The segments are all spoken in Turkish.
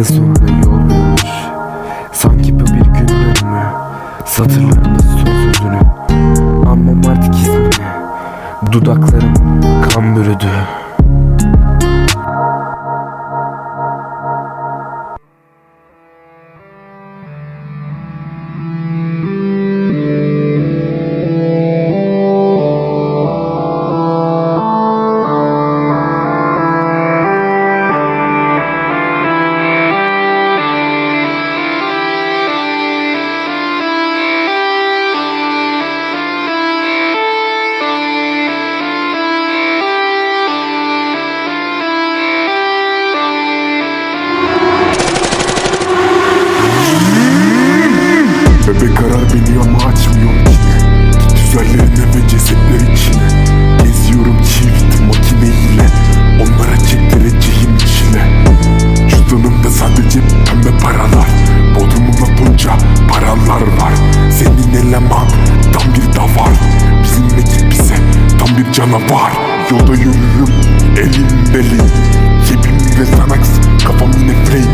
en sonunda yol vermiş Sanki bu bir günün ömrü Satırlarımız son sözünü Anmam artık ismini Dudaklarım kan bürüdü. Bebek arar beni ama açmıyorum yine Güzellerine ve cesetler içine. Geziyorum çift makine ile Onlara çektireceğim içine. Cüzdanımda sadece pembe paralar. Bodrumumda bunca paralar var. Senin eleman tam bir davar. Bizim ekip bize tam bir canavar. Yolda yürürüm elim beli Cebimde Xanax kafam yine free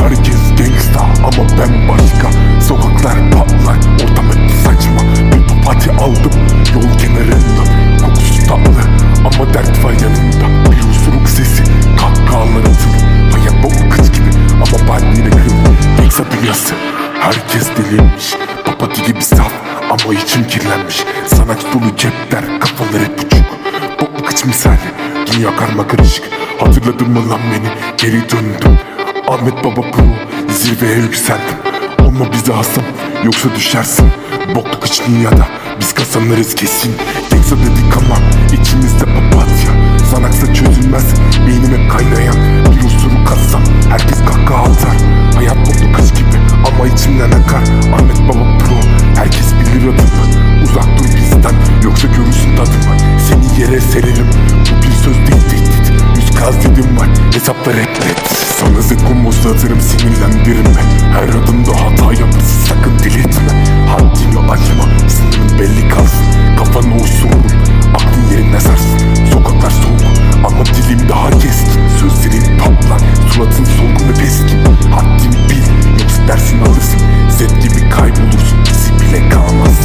Herkes gangsta ama ben başka herkes delirmiş. Papatya gibi saf ama içim kirlenmiş. Sanaç dolu cepler kafaları hep uçuk Bok kıç misali dünya karma karışık. Hatırladın mı lan beni? Geri döndüm. Ahmet Baba Pro zirveye yükseldim. Olma bize hasım yoksa düşersin. Bokluk iç dünyada biz kazanırız kesin. Teksa dedik ama içimizde papatya. Sanaksa çözülmez beynime kaynayan hesapları reddet. Sana zıkkım uzatırım sinirlendirme. Her adımda hata yap sakın dil etme Haddini açma sinirin belli kalsın. Kafana uçsun aklın yerine sarsın. Sokaklar soğuk ama dilim daha keskin. Sözlerin patlar suratın solgun ve peskin. Haddini bil yok istersin alırsın. Zed gibi kaybolursun izi bile kalmaz